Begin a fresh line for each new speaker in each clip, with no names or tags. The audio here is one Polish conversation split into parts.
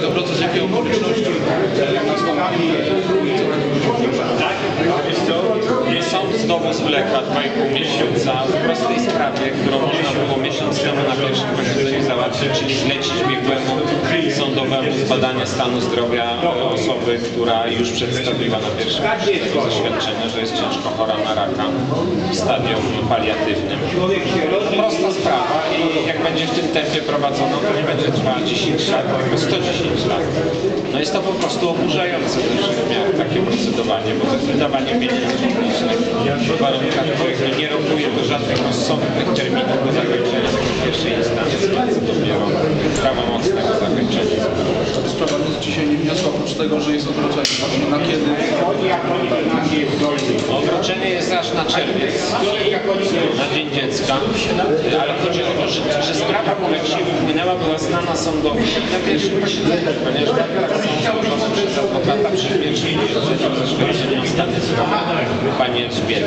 To proces jakiej okoliczności?
Sąd znowu zwleka 2,5 miesiąca w prostej sprawie, którą można było miesiąc temu na pierwszym posiedzeniu załatwić, czyli zlecić biegłemu sądowemu zbadanie stanu zdrowia osoby, która już przedstawiła na pierwszym posiedzeniu zaświadczenie, że jest ciężko chora na raka w stadium paliatywnym. Prosta sprawa. i jak będzie w tym tempie prowadzono, to nie będzie trwała 10 lat, tylko 110 lat. No jest to po prostu oburzające wymiarach takie procedowanie, bo to jest wydawanie pieniędzy publicznych w warunkach, których nie rokuje do żadnych rozsądnych terminów do zakończenia pierwszej instancji, co dopiero prawomocnego zakończenia.
Sprawa nic dzisiaj nie wniosła, oprócz tego, że jest odroczenie. Właśnie na kiedy?
Odroczenie jest aż na czerwiec, na Dzień Dziecka, ale chodzi o to, że, że sprawa właściwie wpłynęła, była znana sądowi na pierwszym posiedzeniu, ponieważ przez adwokata posiedzeniu zaświadczenia o stanie zdrowia pani Elżbiety.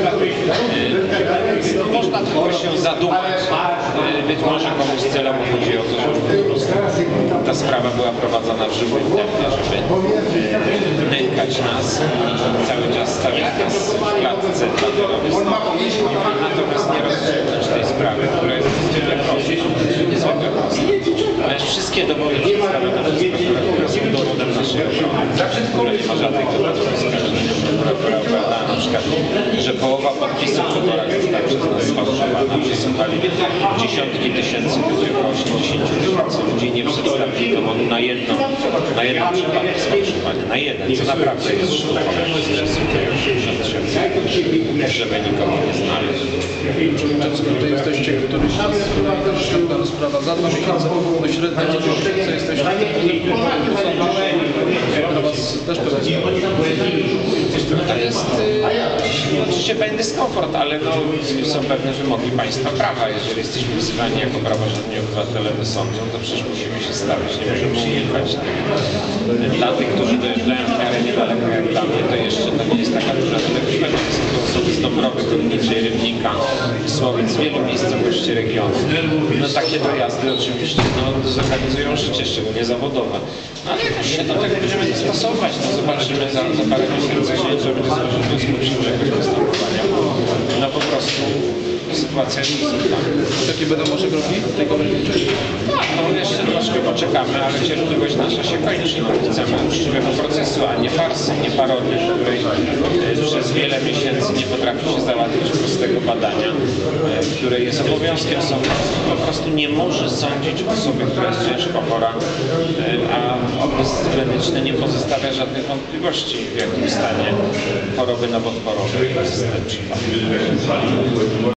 Y, Można tylko się zadumać, y, być może komuś celowo chodzi o to, żeby po prostu ta sprawa była prowadzona w żywym tempie, żeby y, nękać nas i cały czas stawiać nas w klatce. Natomiast nie rozstrzygnąć tej sprawy, która jest niezwykle prosta. Niezwykle prosta. Wszystkie dowody przedstawione przez prokuraturę są dowodem naszej obrony. W ogóle nie ma żadnych dowodów przykład, że połowa podpisów w wyborach została przez nas sfałszowana. Przesłuchali dziesiątki tysięcy ludzi, około 80 tysięcy ludzi nie przedstawili dowodu na jedną, na jeden przypadek sfałszowania. Na jeden, co naprawdę jest sztuką. Przesłuchują 80 tysięcy żeby nikogo nie znaleźć.
Przewodniczący, tutaj jesteście któryś się ta rozprawa za dwa miesiące, no średnio co jesteście dla Was też pewnie
To jest y, oczywiście pewien dyskomfort, ale no, są pewne wymogi państwa prawa. Jeżeli jesteśmy wzywani jako praworządni obywatele do sądu, to przecież musimy się stawić, nie możemy unikać tego. Dla tych, którzy dojeżdżają w miarę niedaleko jak dla mnie, to jeszcze to nie jest taka duża dalekowska. To są to osoby z Górniczej, Rybnika, Słowic, z wielu miejscowości regionu. No takie dojazdy oczywiście no, zorganizują życie, szczególnie zawodowe. No ale jakoś się do tego będziemy dostosować. No, zobaczymy za, za parę miesięcy, czy będzie złożyć wniosku przeciwnego postępowania. No po prostu sytuacja jest
będą może kroki tej komendzie?
Tak, no jeszcze troszkę poczekamy, ale cierpliwość nasza się kończy. No, chcemy uczciwego procesu, a nie farsy, nie parodii, w której przez wiele miesięcy nie potrafi się załatwić prostego badania, e, które jest obowiązkiem sądu. Po prostu nie może sądzić osoby, która jest ciężko chora, e, a okres kliniczny nie pozostawia żadnych wątpliwości, w jakim stanie choroby nowotworowej jest przypadek.